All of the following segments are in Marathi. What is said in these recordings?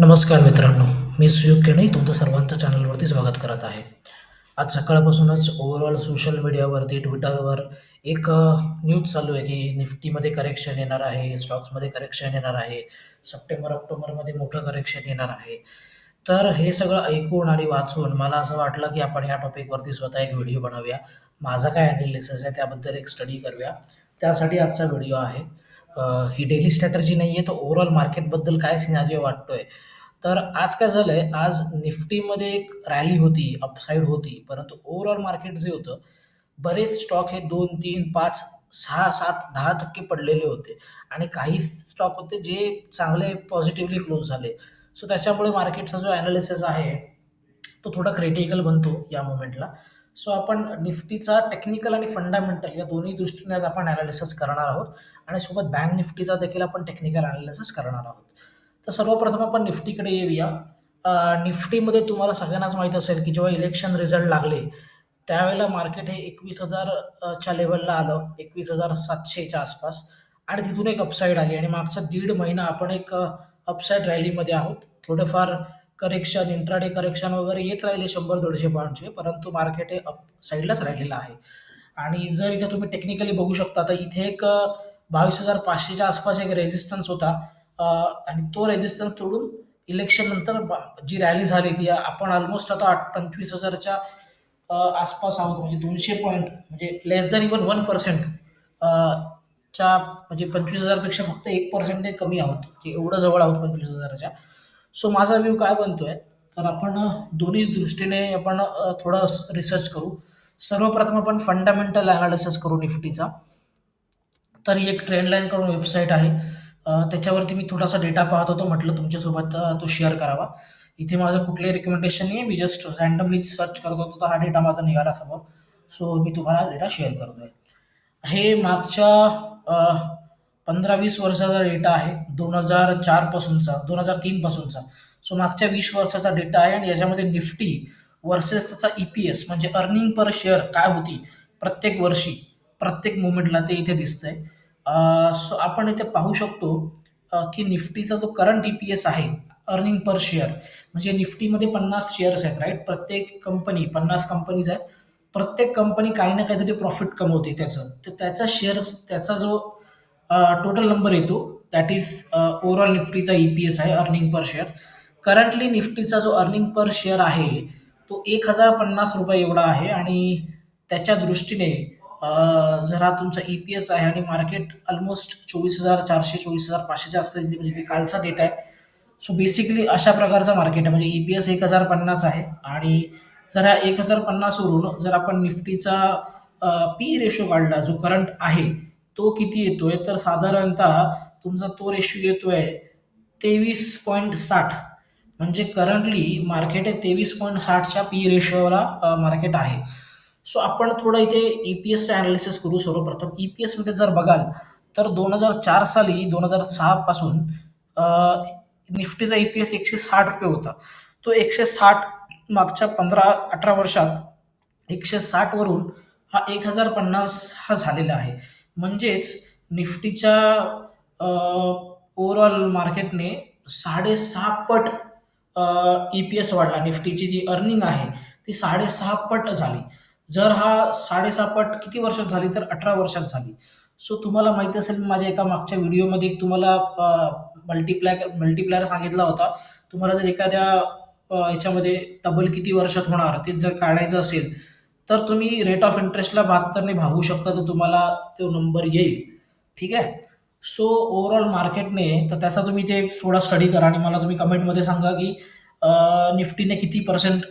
नमस्कार मित्रांनो, मी सुयोग केणे तुमचं सर्वांचं चॅनलवरती स्वागत करत आहे. आज सकाळपासूनच ओव्हरऑल सोशल मीडियावरती, ट्विटरवर एक न्यूज चालू आहे, की निफ्टीमध्ये करेक्शन येणार आहे, स्टॉक्समध्ये करेक्शन येणार आहे, सप्टेंबर, ऑक्टोबरमध्ये मोठं करेक्शन येणार आहे. तर हे सगळं ऐकून आणि वाचून मला असं वाटलं, की आपण या टॉपिकवरती स्वतः एक व्हिडिओ बनवूया. माझा काय अनालिसिस आहे त्याबद्दल एक स्टडी करूया. त्यासाठी आजचा व्हिडिओ आहे. ही डेली स्ट्रॅटर्जी नाही आहे तर ओव्हरऑल मार्केटबद्दल काय सिनारिओ वाटतोय. तर आज काय झालंय, आज निफ्टीमध्ये एक रॅली होती, अपसाईड होती. परंतु ओव्हरऑल मार्केट जे होतं, बरेच स्टॉक हे 2, 3, 5, 6, 7, 10% पडलेले होते आणि काही स्टॉक होते जे चांगले पॉझिटिव्हली क्लोज झाले. सो त्याच्यामुळे मार्केटचा जो ॲनालिसिस आहे, तो थोडा क्रिटिकल बनतो या मोमेंटला. सो आपण निफ्टीचा टेक्निकल आणि फंडामेंटल या दोन्ही दृष्टीने आज आपण ॲनालिसिस करणार आहोत आणि सोबत बँक निफ्टीचा देखील आपण टेक्निकल ॲनालिसिस करणार आहोत. तर सर्वप्रथम आपण निफ्टीकडे येऊया. निफ्टीमध्ये तुम्हाला सगळ्यांनाच माहीत असेल, की जेव्हा इलेक्शन रिझल्ट लागले, त्यावेळेला मार्केट हे एकवीस हजारच्या लेवलला आलं एकवीस हजार सातशेच्या आसपास आणि तिथून एक अपसाईड आली आणि मागचा दीड महिना आपण एक अपसाईड रॅलीमध्ये आहोत. थोडंफार करेक्शन, इंट्राडे करेक्शन वगैरे येत राहिले शंभर दोडशे पॉईंटचे परंतु मार्केट हे अप साईडलाच राहिलेलं आहे. आणि जर इथे तुम्ही टेक्निकली बघू शकता, तर इथे एक बावीस हजार पाचशेच्या आसपास एक रेझिस्टन्स होता आणि तो रेजिस्टन्स तोडून इलेक्शननंतर ब जी रॅली झाली ती आपण ऑलमोस्ट आता आठ पंचवीस हजारच्या आसपास आहोत. म्हणजे दोनशे पॉईंट म्हणजे less than even one percent च्या म्हणजे पंचवीस हजारपेक्षा फक्त एक पर्सेंटने कमी आहोत, की एवढं जवळ आहोत पंचवीस हजाराच्या सो माझा व्ह्यू काय बनतोय, तर आपण दोन्ही दृष्टीने आपण थोडं रिसर्च करू. सर्वप्रथम आपण फंडामेंटल एनालिसिस करू निफ्टीचा. तर ही एक ट्रेंड लाईन करून वेबसाईट आहे. त्याच्यावरती मी थोडासा डेटा पाहत होतो. म्हटलं तुमच्यासोबत तो शेअर करावा. इथे माझं कुठलंही रिकमेंडेशन नाही मी जस्ट रँडमली सर्च करत होतो, तर हा डेटा माझा निघाला समोर. सो मी तुम्हाला डेटा शेअर करतो आहे हे मागच्या पंधरा वीस वर्षाचा डेटा आहे. दोन हजार चारपासूनचा दोन हजार तीनपासूनचा सो मागच्या वीस वर्षाचा डेटा आहे आणि याच्यामध्ये निफ्टी वर्सेस त्याचा ई-पी-एस म्हणजे अर्निंग पर शेअर काय होती प्रत्येक वर्षी, प्रत्येक मुवमेंटला ते इथे दिसतंय. सो आपण इथे पाहू शकतो की निफ्टीचा जो करंट ई-पी-एस आहे, अर्निंग पर शेअर म्हणजे निफ्टीमध्ये 50 शेअर्स आहेत राईट प्रत्येक कंपनी 50 कंपनीज आहेत. प्रत्येक कंपनी काही ना काहीतरी प्रॉफिट कमवते त्याचं. तर त्याचा शेअर्स त्याचा जो टोटल नंबर येतो दॅट इज ओव्हरऑल निफ्टीचा ई-पी-एस आहे अर्निंग पर शेअर. करंटली निफ्टीचा जो अर्निंग पर शेअर आहे, तो ₹1,050 एवढा आहे आणि त्याच्या दृष्टीने जरा तुमचा ई-पी-एस आहे आणि मार्केट ऑलमोस्ट चोवीस हजार चारशे चोवीस हजार पाचशेच्या आसपास म्हणजे ते कालचा डेटा आहे. सो बेसिकली अशा प्रकारचा मार्केट आहे. म्हणजे ई-पी-एस 1,050 आहे आणि जर हा 1,050 वरून जर आपण निफ्टीचा पी रेशो काढला जो करंट आहे, तो किती येतोय, तर साधारणतः तुमचा तो रेशो येतोय 23.60 म्हणजे करंटली मार्केट आहे तेवीस पॉईंट साठच्या पी रेशोला मार्केट आहे. सो आपण थोडं इथे ई-पी-एसचं ॲनालिसिस करू सर्वप्रथम. ई-पी-एसमध्ये जर बघाल, तर 2004 साली दोन हजार सहापासून निफ्टीचा ई-पी-एस ₹160 होता. तो 160 मागच्या 15-18 वर्षात 160 वरून हा 1,050 हा झालेला आहे. म्हणजेच निफ्टीच्या ओव्हरऑल मार्केटने 6.5 पट ई-पी-एस वाढला. निफ्टीची जी अर्निंग आहे, ती 6.5 पट झाली. जर हा साडेसहापट किती वर्षात झाली, तर 18 वर्षात झाली. सो तुम्हाला माहीत असेल, माझ्या एका मागच्या व्हिडिओमध्ये एक तुम्हाला अ, मल्टीप्लायर सांगितला होता. तुम्हाला जर एखाद्या याच्यामध्ये डबल किती वर्षात होणार, ते जर काढायचं असेल, तर तुम्ही रेट ऑफ इंटरेस्टला बहात्तरने भागू शकता, तर तुम्हाला तो नंबर येईल. ठीक आहे. सो ओव्हरऑल मार्केटने तर त्याचा तुम्ही ते थोडा स्टडी करा आणि मला तुम्ही कमेंटमध्ये सांगा, की निफ्टीने किती पर्सेंट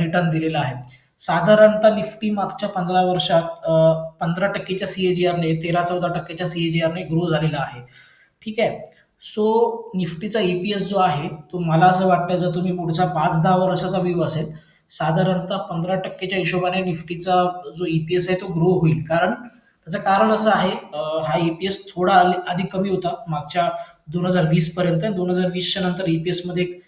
रिटर्न दिलेला आहे. साधारणतः निफ्टी मागच्या 15 वर्षात अ, 15% च्या सी-ए-जी-आरने 13-14% च्या सी-ए-जी-आरने ग्रो झालेला आहे. ठीक आहे. सो निफ्टीचा ई-पी-एस जो आहे, तो मला असं वाटतं जर तुम्ही पुढचा 5-10 वर्षाचा व्ह्यू असेल, साधारणतः पंधरा टक्केच्या हिशोबाने निफ्टीचा जो ई-पी-एस आहे तो ग्रो होईल. कारण त्याचं कारण असं आहे हा ई-पी-एस थोडा आधी कमी होता मागच्या 2020 पर्यंत. 2020 च्या नंतर ई-पी-एसमध्ये एक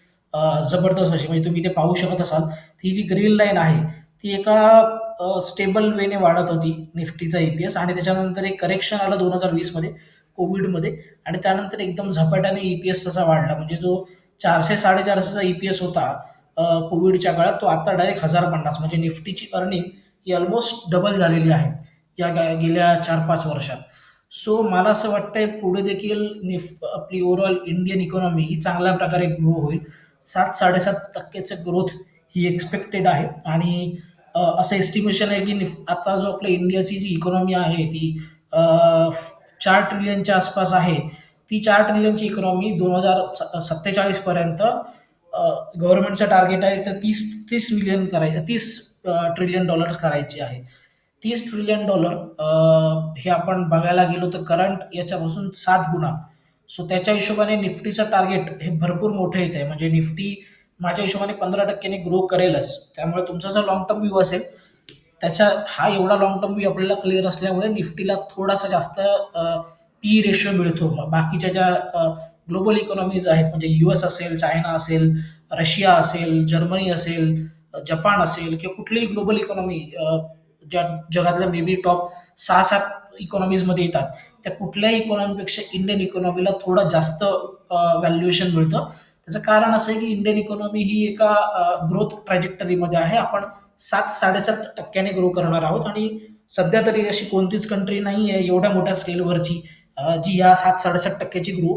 जबरदस्त अशी म्हणजे तुम्ही इथे पाहू शकत असाल, ही जी ग्रीन लाईन आहे, ती एका स्टेबल वेने वाढत होती निफ्टीचा ई-पी-एस आणि त्याच्यानंतर एक करेक्शन आलं 2020 मध्ये कोविडमध्ये आणि त्यानंतर एकदम झपाट्याने ई-पी-एस तसा वाढला. म्हणजे जो चारशे साडेचारशेचा ई पी एस होता कोविडच्या काळात तो आता डायरेक्ट हजार पन्नास. म्हणजे निफ्टीची अर्निंग ही ऑलमोस्ट डबल झालेली आहे या गेल्या चार पाच वर्षात. सो मला असं वाटतंय पुढे देखील निफ आपली ओव्हरऑल इंडियन इकॉनॉमी ही चांगल्या प्रकारे ग्रो होईल. सात साडेसात टक्केचं ग्रोथ ही एक्सपेक्टेड आहे. आणि असं एस्टिमेशन आहे की निफ आता जो आपल्या इंडियाची जी इकॉनॉमी आहे ती चार ट्रिलियनच्या आसपास आहे. ती चार ट्रिलियनची इकॉनॉमी दोन हजार सत्तेचाळीसपर्यंत गव्हर्नमेंटचं टार्गेट आहे तर तीस तीस मिलियन करायचं तीस ट्रिलियन डॉलर्स करायची आहे. तीस ट्रिलियन डॉलर हे आपण बघायला गेलो तर करंट याच्यापासून सात गुणा. सो त्याच्या हिशोबाने निफ्टीचं टार्गेट हे भरपूर मोठं येत आहे म्हणजे निफ्टी माझ्या हिशोबाने पंधरा टक्क्याने ग्रो करेलच. त्यामुळे तुमचा जर लॉंग टर्म व्ह्यू असेल त्याच्या हा एवढा लॉंग टर्म व्ह्यू आपल्याला क्लिअर असल्यामुळे निफ्टीला थोडासा जास्त पी रेशो मिळतो. बाकीच्या ज्या ग्लोबल इकॉनॉमीज आहेत म्हणजे यू एस असेल चायना असेल रशिया असेल जर्मनी असेल जपान असेल किंवा कुठलीही ग्लोबल इकॉनॉमी ज्या जगातल्या मे बी टॉप सहा सात इकॉनॉमीजमध्ये येतात त्या कुठल्याही इकॉनॉमीपेक्षा इंडियन इकॉनॉमीला थोडं जास्त व्हॅल्युएशन मिळतं. त्याचं कारण असं आहे की इंडियन इकॉनॉमी ही एका ग्रोथ ट्रॅजेक्टरीमध्ये आहे. आपण सात साडेसात टक्क्याने ग्रो करणार आहोत आणि सध्या तरी अशी कोणतीच कंट्री नाही आहे एवढ्या मोठ्या स्केलवरची जी या सात साडेसात टक्क्याची ग्रो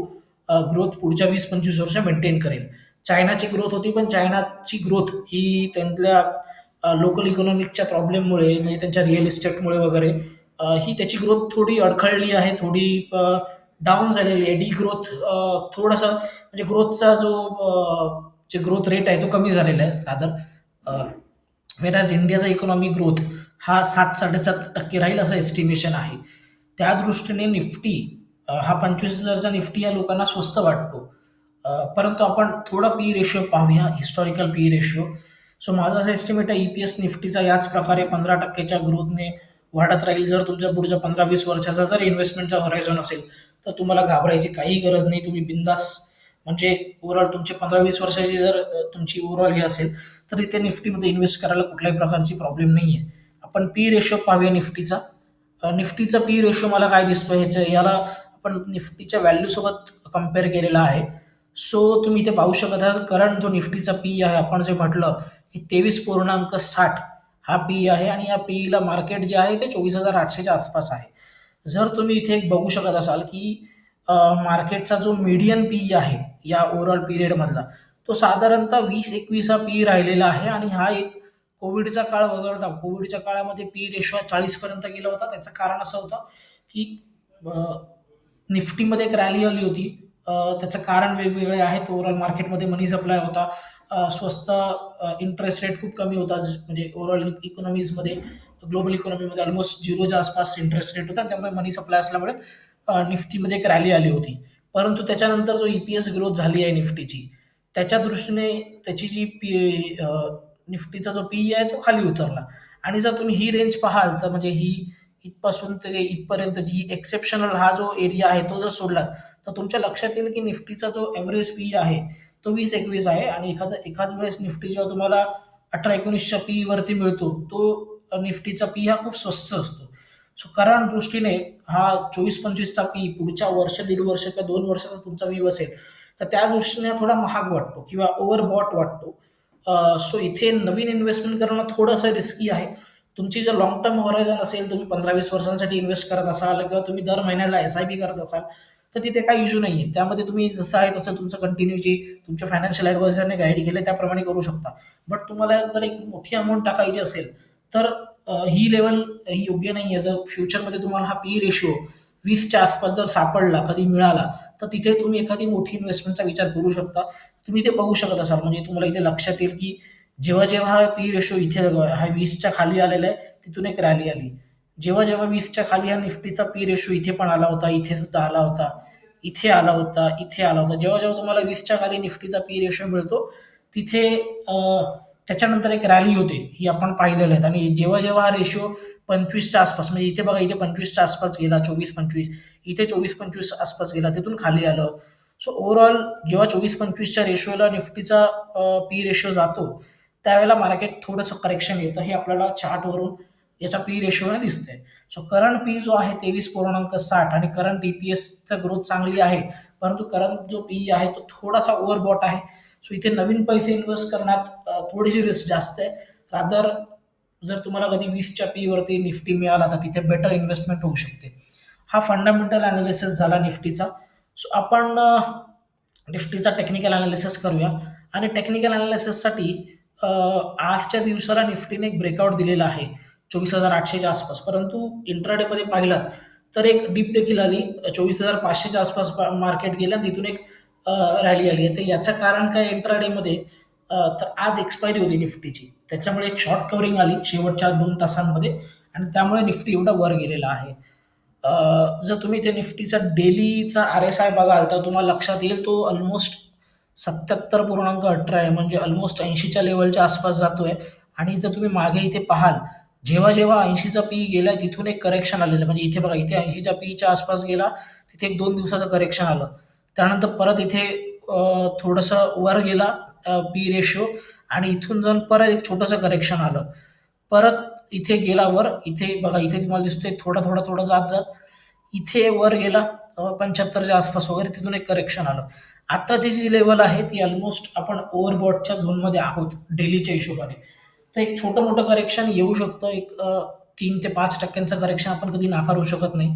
ग्रोथ पुढच्या वीस पंचवीस वर्ष मेंटेन करेल. चायनाची ग्रोथ होती पण चायनाची ग्रोथ ही त्यांच्या लोकल इकॉनॉमिकच्या प्रॉब्लेममुळे म्हणजे त्यांच्या रिअल इस्टेटमुळे वगैरे ही त्याची ग्रोथ थोडी अडखळली आहे थोडी डाऊन झालेली आहे. डी ग्रोथ थोडासा म्हणजे ग्रोथचा जो जे ग्रोथ रेट आहे तो कमी झालेला आहे रादर वेराज इंडियाचा इकॉनॉमी ग्रोथ हा सात साडेसात टक्के राहील असं एस्टिमेशन आहे. त्या दृष्टीने निफ्टी हा पंचवीस हजारचा निफ्टी या लोकांना स्वस्त वाटतो. परंतु आपण थोडा पी रेशो पाहूया हिस्टॉरिकल पी रेशो सो माझा असा एस्टिमेट आहे ई पी एस निफ्टीचा याच प्रकारे पंधरा टक्केच्या ग्रोथने वाढत राहील. जर तुमच्या पुढच्या पंधरा वीस वर्षाचा जर इन्व्हेस्टमेंटचा हॉरायझन असेल तर तुम्हाला घाबरायची काही गरज नाही. तुम्ही बिंदास म्हणजे ओव्हरऑल तुमची पंधरा वीस वर्षाची जर तुमची ओव्हरऑल हे असेल तर इथे निफ्टीमध्ये इन्व्हेस्ट करायला कुठल्याही प्रकारची प्रॉब्लेम नाही आहे आपण पी रेशो पाहूया निफ्टीचा. निफ्टीचा पी रेशो मला काय दिसतो ह्याच्या याला आपण निफ्टीच्या व्हॅल्यूसोबत कंपेअर केलेला आहे. सो तुम्ही इथे पाहू शकत आहात करंट जो निफ्टीचा पी आहे आपण जे म्हटलं की तेवीस पूर्णांक साठ हा पी आहे आणि या पीईला मार्केट जे आहे ते चोवीस हजार आठशेच्या आसपास आहे. जर तुम्ही इथे एक बघू शकत असाल की मार्केटचा जो मीडियन पी आहे या ओव्हरऑल पिरियडमधला तो साधारणतः वीस एकवीस हा पी राहिलेला आहे आणि हा एक कोविडचा काळ वगळता कोविडच्या काळामध्ये पी रेशो चाळीसपर्यंत गेला होता. त्याचं कारण असं होतं की निफ्टीमध्ये एक रॅली आली होती. त्याचं कारण वेगवेगळे आहेत. ओव्हरऑल मार्केटमध्ये मनी सप्लाय होता. स्वस्त इंटरेस्ट रेट खूप कमी होता. ज- म्हणजे ओव्हरऑल इकॉनॉमीजमध्ये ग्लोबल इकॉनॉमीमध्ये ऑलमोस्ट झिरोच्या आसपास इंटरेस्ट रेट होता. त्यामुळे मनी सप्लाय असल्यामुळे निफ्टीमध्ये एक रॅली आली होती. परंतु त्याच्यानंतर जो ई पी एस ग्रोथ झाली आहे निफ्टीची त्याच्या दृष्टीने त्याची जी पी निफ्टीचा जो पी आहे तो खाली उतरला. आणि जर तुम्ही ही रेंज पाहाल तर म्हणजे ही इथपासून ते इथपर्यंत जी एक्सेप्शनल हा जो एरिया आहे तो जर सोडला तर तुमच्या लक्षात येईल की निफ्टीचा जो ॲव्हरेज पी आहे तो वीस एकवीस आहे. आणि एखादा एखाद वेळेस निफ्टी जेव्हा तुम्हाला अठरा एकोणीसच्या पी वरती मिळतो तो निफ्टीचा पी हा खूप स्वस्त असतो. सो करंट दृष्टीने हा चोवीस पंचवीसचा पी पुढच्या वर्ष दीड वर्ष किंवा दोन वर्षाचा तुमचा व्यू असेल तर त्या दृष्टीने थोडा महाग वाटतो किंवा ओव्हरबॉट वाटतो. सो इथे नवीन इन्व्हेस्टमेंट करणं थोडंसं रिस्की आहे. तुमची जर लॉंग टर्म हॉरायझन असेल तुम्ही पंधरा वीस वर्षांसाठी इन्व्हेस्ट करत असाल किंवा तुम्ही दर महिन्याला एस आय पी करत असाल तर तिथे काही इश्यू नाही आहे त्यामध्ये तुम्ही जसं आहे तसं तुमचं कंटिन्यू जी तुमच्या फायनान्शियल ॲडवायझरने गाईड केले त्याप्रमाणे करू शकता. बट तुम्हाला जर एक मोठी अमाऊंट टाकायची असेल तर ही लेवल ही योग्य नाही आहे जर फ्युचरमध्ये तुम्हाला हा पी रेशो वीसच्या आसपास जर सापडला कधी मिळाला तर तिथे तुम्ही एखादी मोठी इन्व्हेस्टमेंटचा विचार करू शकता. तुम्ही ते बघू शकत असाल. म्हणजे तुम्हाला इथे लक्षात येईल की जेव्हा जेव्हा हा पी रेशो इथे हा वीसच्या खाली आलेला आहे तिथून एक रॅली आली. जेव्हा जेव्हा वीसच्या खाली हा निफ्टीचा पी रेशो इथे पण आला होता इथे सुद्धा आला होता इथे आला होता इथे आला होता. जेव्हा जेव्हा तुम्हाला वीसच्या खाली निफ्टीचा पी रेशो मिळतो तिथे अं, त्याच्यानंतर एक रॅली होते ही आपण पाहिलेलं आहेत. आणि जेव्हा जेव्हा हा रेशिओ पंचवीसच्या आसपास म्हणजे इथे बघा इथे पंचवीसच्या आसपास गेला चोवीस पंचवीस इथे चोवीस पंचवीस आसपास गेला तिथून खाली आलं. सो ओव्हरऑल जेव्हा चोवीस पंचवीसच्या रेशोला निफ्टीचा पी रेशिओ जातो त्यावेळेला मार्केट थोडंसं करेक्शन येतं हे आपल्याला चार्टवरून याच्या पी रेशोने दिसते सो करंट पी जो आहे तेवीस पूर्णांक साठ आणि करंट ई पी एसचा ग्रोथ चांगली आहे परंतु करंट जो पी आहे तो थोडासा ओव्हरबॉट आहे. सो इथे नवीन पैसे इन्व्हेस्ट करण्यात थोडीशी रिस्क जास्त आहे. रादर जर तुम्हाला कधी वीसच्या पी वरती निफ्टी मिळाला तर तिथे बेटर इन्व्हेस्टमेंट होऊ शकते. हा फंडामेंटल अनालिसिस झाला निफ्टीचा. सो आपण निफ्टीचा टेक्निकल अनालिसिस करूया. आणि टेक्निकल अनालिसिससाठी आजच्या दिवसाला निफ्टीने एक ब्रेकआउट दिलेला आहे. चोवीस हजार आठशेच्या आसपास. परंतु इंट्राडेमध्ये पाहिलं तर एक डीप देखील आली. चोवीस हजार पाचशेच्या आसपास मार्केट गेलं आणि तिथून एक रॅली आली आहे. तर याचं कारण काय इंट्राडेमध्ये तर आज एक्सपायरी होती निफ्टीची. त्याच्यामुळे एक शॉर्ट कव्हरिंग आली शेवटच्या दोन तासांमध्ये आणि त्यामुळे निफ्टी एवढा वर गेलेला आहे. जर तुम्ही ते निफ्टीचा डेलीचा आर एस आय बघाल तर तुम्हाला लक्षात येईल तो ऑलमोस्ट सत्याहत्तर पूर्णांक अठरा आहे. म्हणजे ऑलमोस्ट ऐंशीच्या लेवलच्या आसपास जातोय. आणि जर तुम्ही मागे इथे पाहाल जेव्हा जेव्हा ऐंशीचा पी गेला तिथून एक करेक्शन आलेलं म्हणजे इथे बघा इथे ऐंशीच्या पीच्या आसपास गेला तिथे एक दोन दिवसाचं करेक्शन आलं. त्यानंतर परत इथे थोडंसं वर गेला पी रेशो आणि इथून जाऊन परत एक छोटंसं करेक्शन आलं. परत इथे गेलावर इथे बघा इथे तुम्हाला दिसतोय थोडा थोडा थोडा जात जात. इथे वर गेला पंच्याहत्तरच्या आसपास वगैरे तिथून एक करेक्शन आलं. आत्ताची जी लेवल आहे ती ऑलमोस्ट आपण ओव्हरबॉटच्या झोनमध्ये आहोत डेलीच्या हिशोबाने. तर एक छोटं मोठं करेक्शन येऊ शकतं. एक तीन ते पाच टक्क्यांचं करेक्शन आपण कधी नाकारू शकत नाही.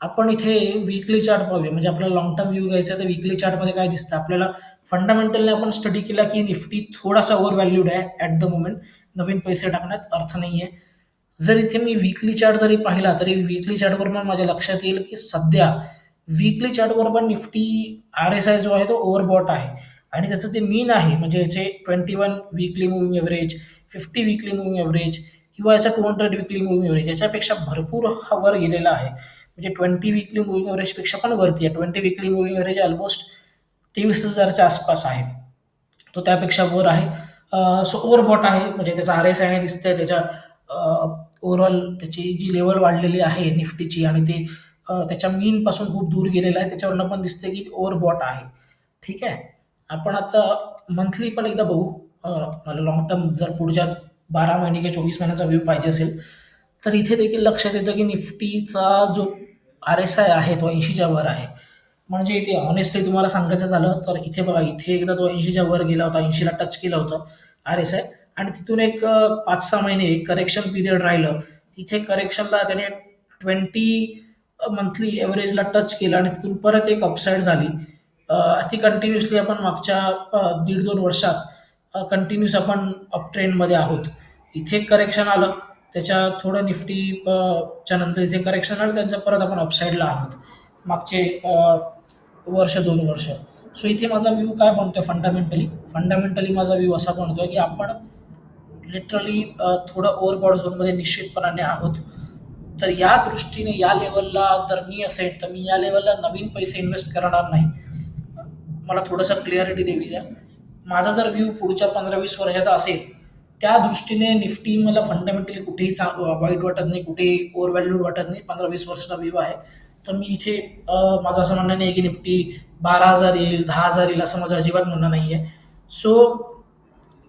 आपण इथे वीकली चार्ट पाहूया. म्हणजे आपल्याला लॉंग टर्म व्ह्यू घ्यायचा तर वीकली चार्टमध्ये काय दिसतं? आपल्याला फंडामेंटलने आपण स्टडी केला की निफ्टी थोडासा ओव्हर व्हॅल्यूड आहे ॲट द मोमेंट नवीन पैसे टाकण्यात अर्थ नाही आहे जर इथे मी वीकली चार्ट जरी पाहिला तरी वीकली चार्टवर पण माझ्या लक्षात येईल की सध्या वीकली चार्टवर पण निफ्टी आर एस आय जो आहे तो ओव्हरबॉट आहे. आणि त्याचं जे मीन आहे म्हणजे याचे twenty one weekly moving average fifty weekly moving average किंवा याचा two hundred weekly moving average याच्यापेक्षा भरपूर हा वर गेलेला आहे. म्हणजे ट्वेंटी वीकली मुव्हिंग एव्हरेजपेक्षा पण वरती आहे. Twenty weekly moving average almost तेवीस हजारच्या आसपास आहे. तो त्यापेक्षा वर आहे. सो ओव्हरबॉट आहे. म्हणजे त्याचा आर एस आय दिसतंय. त्याच्या ओव्हरऑल त्याची जी लेवल वाढलेली आहे निफ्टीची आणि ते त्याच्या मीनपासून खूप दूर गेलेला आहे. त्याच्यावरनं पण दिसतंय की ओव्हरबॉट आहे. ठीक आहे? आपण आता मंथली पण एकदा बघू. मला लॉंग टर्म जर पुढच्या बारा महिने किंवा चोवीस महिन्याचा व्ह्यू पाहिजे असेल तर इथे देखील लक्षात येतं की निफ्टीचा जो आर एस आय आहे तो ऐंशीच्या वर आहे. म्हणजे इथे ऑनेस्टली तुम्हाला सांगायचं झालं तर इथे बघा इथे एकदा तो ऐंशीच्या वर गेला होता ऐंशीला टच केलं होतं आर एस आय आणि तिथून एक पाच सहा महिने करेक्शन पिरियड राहिलं. तिथे करेक्शनला त्याने ट्वेंटी मंथली एव्हरेजला टच केलं आणि तिथून परत एक अपसाईड झाली. ती कंटिन्युअसली आपण मागच्या दीड दोन वर्षात कंटिन्युअस आपण अप ट्रेंडमध्ये आहोत. इथे करेक्शन आलं. त्याच्या थोडं निफ्टी च्या नंतर इथे करेक्शन आलं त्यांच्या परत आपण अपसाईडला आहोत. मागचे वर्ष दोन वर्ष. सो इथे माझा व्ह्यू काय बनतोय फंडामेंटली फंडामेंटली माझा व्ह्यू असा बनतोय की आपण लिटरली थोडं ओव्हरबॉड झोनमध्ये निश्चितपणाने आहोत. तर या दृष्टीने या लेवलला जर मी असेल तर मी या लेवलला नवीन पैसे इन्व्हेस्ट करणार नाही. मला थोडंसं क्लिअरिटी देवी द्या. माझा जर व्ह्यू पुढच्या पंधरा वीस वर्षाचा असेल त्या दृष्टीने निफ्टी मला फंडामेंटली कुठेही चा वाईट वाटत नाही कुठेही ओव्हर व्हॅल्यूड वाटत नाही. पंधरा वीस वर्षाचा व्यू आहे. तर मी इथे माझं असं म्हणणं नाही की निफ्टी बारा हजार येईल दहा हजार येईल असं माझं अजिबात म्हणणं नाही आहे सो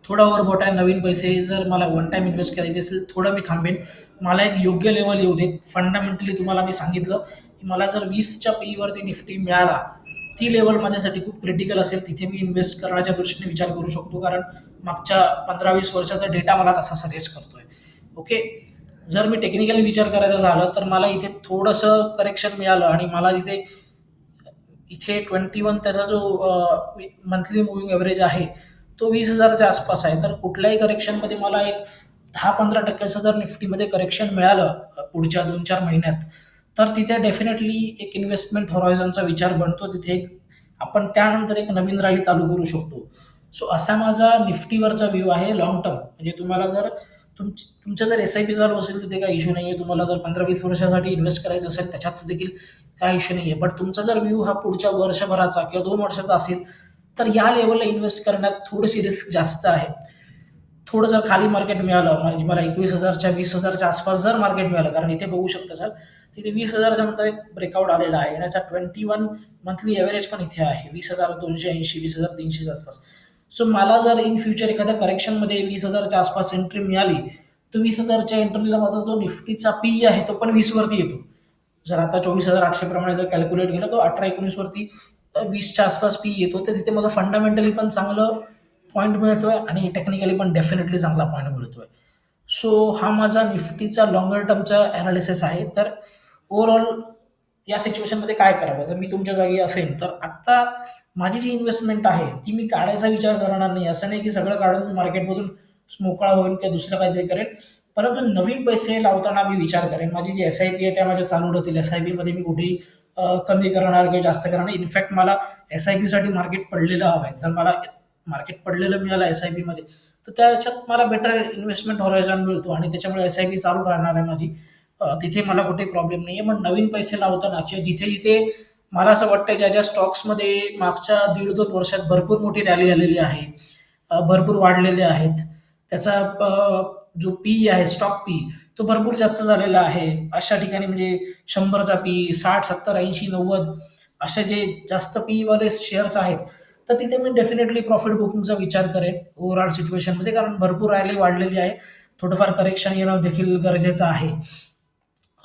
थोडा ओव्हरबॉट आहे नवीन पैसे जर मला वन टाईम इन्व्हेस्ट करायचे असेल थोडं मी थांबेन. मला एक योग्य लेवल येऊ देत. फंडामेंटली तुम्हाला मी सांगितलं की मला जर वीसच्या पीवरती निफ्टी मिळाला ती लेवल माझ्यासाठी खूप क्रिटिकल असेल. तिथे मी इन्व्हेस्ट करण्याच्या दृष्टीने विचार करू शकतो. कारण मागच्या पंधरा वीस वर्षाचा डेटा मला तसा सजेस्ट करतोय. ओके जर मी टेक्निकली विचार करायचा झालं तर मला इथे थोडंसं करेक्शन मिळालं आणि मला इथे इथे ट्वेंटी वन त्याचा जो मंथली मुव्हिंग एव्हरेज आहे तो वीस हजारच्या आसपास आहे. तर कुठल्याही करेक्शनमध्ये मला एक दहा पंधरा टक्क्याचं जर निफ्टीमध्ये करेक्शन मिळालं पुढच्या दोन चार महिन्यात तर तिथे डेफिनेटली एक इन्व्हेस्टमेंट हॉरायझनचा विचार बनतो. तिथे एक आपण त्यानंतर एक नवीन रॅली चालू करू शकतो. सो असा माझा निफ्टीवरचा व्ह्यू आहे लॉंग टर्म म्हणजे तुम्हाला जर तुम तुमचं जर एस आय पी चालू असेल तिथे काही इश्यू नाही आहे तुम्हाला जर पंधरा वीस वर्षासाठी इन्व्हेस्ट करायचं असेल त्याच्यात देखील काही इश्यू नाही आहे बट तुमचा जर व्ह्यू हा पुढच्या वर्षभराचा किंवा दोन वर्षाचा असेल तर या लेवलला इन्व्हेस्ट करण्यात थोडीशी रिस्क जास्त आहे. थोडं जर खाली मार्केट मिळालं म्हणजे मला एकवीस हजारच्या वीस हजारच्या आसपास जर मार्केट मिळालं कारण इथे बघू शकता सर तिथे वीस हजारच्या नंतर एक ब्रेकआउट आलेला आहे. आणि याचा ट्वेंटी वन मंथली ॲव्हरेज पण इथे आहे. वीस हजार दोनशे ऐंशी वीस हजार तीनशेच्या आसपास. सो मला जर इन फ्युचर एखाद्या करेक्शनमध्ये वीस हजारच्या आसपास एंट्री मिळाली तर वीस हजारच्या एंट्रीला माझा जो निफ्टीचा पी आहे तो पण वीसवरती येतो. जर आता चोवीस हजार आठशे प्रमाणे जर कॅल्क्युलेट केलं तो अठरा एकोणीसवरती वीसच्या आसपास पी येतो, तर तिथे मला फंडामेंटली पण चांगलं पॉईंट मिळतोय आणि टेक्निकली पण डेफिनेटली चांगला पॉईंट मिळतोय. सो हा माझा निफ्टीचा लॉंगर टर्मचा ॲनालिसिस आहे. तर ओव्हरऑल या सिच्युएशनमध्ये काय करावं? जर मी तुमच्या जागी असेन, तर आत्ता माझी जी इन्व्हेस्टमेंट आहे, ती मी काढायचा विचार करणार नाही. असं नाही की सगळं काढून मी मार्केटमधून मोकळा होईन किंवा दुसरं काहीतरी करेन. परंतु नवीन पैसे लावताना मी विचार करेन. माझी जी एस-आय-पी आहे त्या माझ्या चालू राहतील. एस-आय-पीमध्ये मी कुठेही कमी करणार किंवा जास्त करणार. इनफॅक्ट मला एस-आय-पीसाठी मार्केट पडलेलं हवं आहे. जर मला मार्केट पडलेलं मिळालं एस-आय-पीमध्ये, तर त्याच्यात मला बेटर इन्व्हेस्टमेंट होरायझन मिळतो आणि त्याच्यामुळे एस-आय-पी चालू राहणार आहे माझी. तिथे मला कुठेही प्रॉब्लेम नाही आहे मग नवीन पैसे लावताना किंवा जिथे-जिथे मला असं वाटतं ज्या-ज्या स्टॉक्समध्ये मागच्या 1.5-2 वर्षात भरपूर मोठी रॅली आलेली आहे, भरपूर वाढलेले आहेत. त्याचा जो पी आहे, स्टॉक पी तो भरपूर जास्त झालेला आहे. अशा ठिकाणी म्हणजे 100चा पी 60, 70, 80, 90 असे जे जास्त पीवाले शेअर्स आहेत, तर तिथे मी डेफिनेटली प्रॉफिट बुकिंगचा विचार करेन ओव्हरऑल सिच्युएशनमध्ये. कारण भरपूर रॅली वाढलेली आहे. थोडंफार करेक्शन येणं देखील गरजेचं आहे.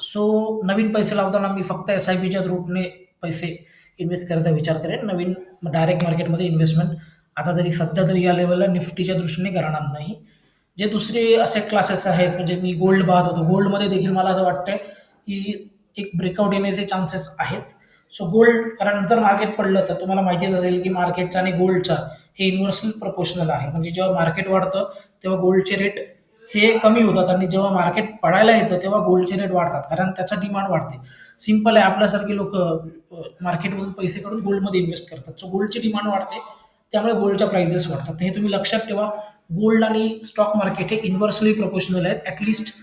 सो नवीन पैसे लावताना मी फक्त एस-आय-पीच्या रूटने पैसे इन्व्हेस्ट करायचा विचार करेन. नवीन डायरेक्ट मार्केटमध्ये इन्व्हेस्टमेंट आता तरी सध्या तरी या लेवलला निफ्टीच्या दृष्टीने करणार नाही. जे दुसरे असे क्लासेस आहेत, म्हणजे मी गोल्ड पाहत होतो. गोल्डमध्ये देखील मला असं वाटतंय की एक ब्रेकआउट येण्याचे चान्सेस आहेत. सो गोल्ड कारण नंतर मार्केट पडलं तर तुम्हाला माहितीच असेल की मार्केटचा आणि गोल्डचा हे इन्व्हर्सली प्रोपोर्शनल आहे. म्हणजे जेव्हा मार्केट वाढतं, तेव्हा गोल्डचे रेट हे कमी होतात आणि जेव्हा मार्केट पडायला येतं, तेव्हा गोल्डचे रेट वाढतात. कारण त्याचा डिमांड वाढते. सिंपल आहे आपल्यासारखी लोक मार्केटमधून पैसे काढून गोल्डमध्ये इन्व्हेस्ट करतात. सो गोल्डची डिमांड वाढते, त्यामुळे गोल्डच्या प्राइजेस वाढतात. हे तुम्ही लक्षात ठेवा. गोल्ड आणि स्टॉक मार्केट हे इन्व्हर्सली प्रोपोर्शनल आहेत. ॲटलिस्ट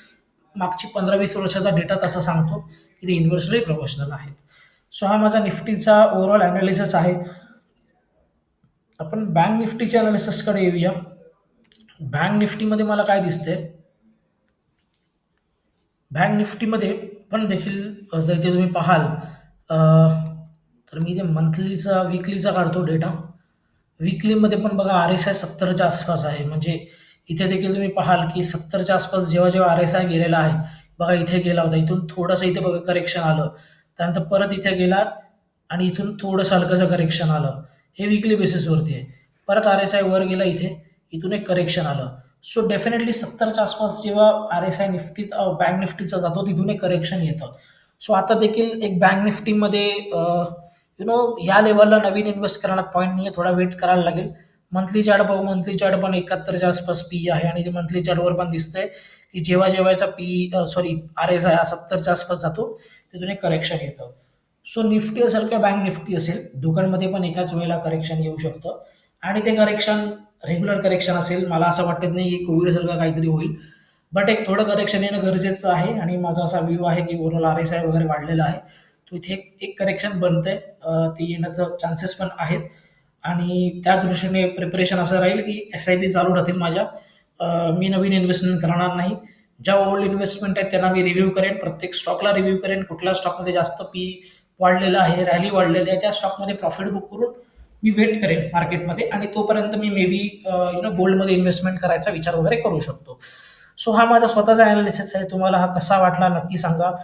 मागची 15-20 वर्षाचा डेटा तसा सांगतो की ते इन्व्हर्सली प्रोपोर्शनल आहेत. सो हा माझा निफ्टीचा ओव्हरऑल ॲनालिसिस आहे. आपण बँक निफ्टीच्या अनालिसिसकडे येऊया. बँक निफ्टीमध्ये मला काय दिसते बँक निफ्टीमध्ये पण देखील जर इथे तुम्ही पाहाल तर मी इथे मंथलीचा, विकलीचा काढतो डेटा. विकलीमध्ये पण बघा आर-एस-आय 70च्या आसपास आहे. म्हणजे इथे देखील तुम्ही पाहाल की 70च्या आसपास जेव्हा-जेव्हा आर-एस-आय गेलेला आहे, बघा इथे गेला होता. इथून थोडंसं इथे बघा करेक्शन आलं. त्यानंतर परत इथे गेला आणि इथून थोडंसं हलकंसं करेक्शन आलं. हे वीकली बेसिसवरती आहे. परत आर-एस-आय वर गेला इथे, इथून एक करेक्शन आलं. सो डेफिनेटली 70च्या आसपास जेव्हा आर-एस-आय निफ्टी बँक निफ्टीचा जातो, तिथून एक करेक्शन येतं. सो आता देखील एक बँक निफ्टीमध्ये यु यू नो या लेवलला नवीन इन्व्हेस्ट करण्यात पॉईंट नाही आहे थोडा वेट करायला लागेल. मंथली चार्ट बघू. मंथली चार्ट पण 71च्या आसपास पी आहे आणि ते मंथली चार्टवर पण दिसतंय की जेव्हा जेव्हाचा पी सॉरी आर-एस-आय हा 70च्या आसपास जातो, तिथून एक करेक्शन येतं. सो निफ्टी असेल किंवा बँक निफ्टी असेल, दोघांमध्ये पण एकाच वेळेला करेक्शन येऊ शकतं आणि ते करेक्शन रेग्युलर करेक्शन असेल. मला असं वाटत नाही की कोविडसारखं काहीतरी होईल. बट एक थोडं करेक्शन येणं गरजेचं आहे आणि माझा असा व्ह्यू आहे की ओव्हरऑल आर-एस-आय वगैरे वाढलेला आहे. तो इथे एक करेक्शन बनतंय. ते येण्याचं चान्सेस पण आहेत आणि त्या दृष्टीने प्रिपरेशन असं राहील की एस-आय-पी चालू राहतील माझ्या. अ, मी नवीन इन्व्हेस्टमेंट करणार नाही. ज्या ओल्ड इन्व्हेस्टमेंट आहेत त्यांना मी रिव्ह्यू करेन. प्रत्येक स्टॉकला रिव्ह्यू करेन. कुठल्या स्टॉकमध्ये जास्त पी वाढलेलं आहे, रॅली वाढलेली आहे, त्या स्टॉकमध्ये प्रॉफिट बुक करून मी वेट करेन मार्केटमध्ये आणि तोपर्यंत मी मे बी यु नो गोल्डमध्ये इन्व्हेस्टमेंट करायचा विचार वगैरे करू शकतो. सो हा माझा स्वतःचा ॲनालिसिस आहे. तुम्हाला हा कसा वाटला नक्की सांगा.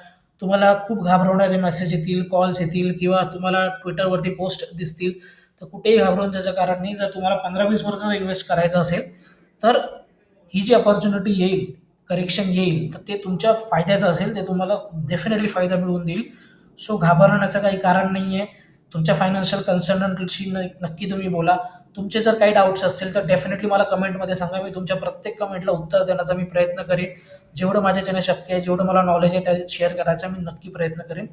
तुम्हाला खूप घाबरवणारे मेसेज येतील, कॉल्स येतील किंवा तुम्हाला ट्विटरवरती पोस्ट दिसतील, तर कुठेही घाबरून जायचं कारण नाही. जर तुम्हाला 15-20 वर्ष इन्व्हेस्ट करायचं असेल, तर ही जी अपॉर्च्युनिटी येईल, करेक्शन येईल, तर ते तुमच्या फायद्याचं असेल. ते तुम्हाला डेफिनेटली फायदा मिळवून देईल. सो घाबरण्याचं काही कारण नाही आहे तुमच्या फायनान्शियल कन्सल्टंटशी नक्की तुम्ही बोला. तुमचे जर काही डाउट्स असतील, तर डेफिनेटली मला कमेंटमध्ये सांगा. मी तुमच्या प्रत्येक कमेंटला उत्तर देण्याचा मी प्रयत्न करेन जेवढं माझ्याच्याने शक्य आहे, जेवढं मला नॉलेज आहे, त्या शेअर करायचा मी नक्की प्रयत्न करेन.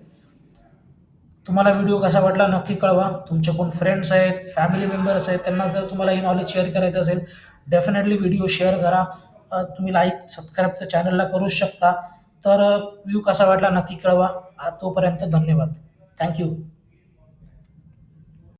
तुम्हाला व्हिडिओ कसा वाटला नक्की कळवा. तुमचे कोण फ्रेंड्स आहेत, फॅमिली मेंबर्स आहेत, त्यांना जर तुम्हाला हे नॉलेज शेअर करायचं असेल, डेफिनेटली व्हिडिओ शेअर करा. तुम्ही लाईक, सबस्क्राईब तर चॅनलला करूच शकता. तर व्ह्यू कसा वाटला नक्की कळवा. तोपर्यंत धन्यवाद. थँक्यू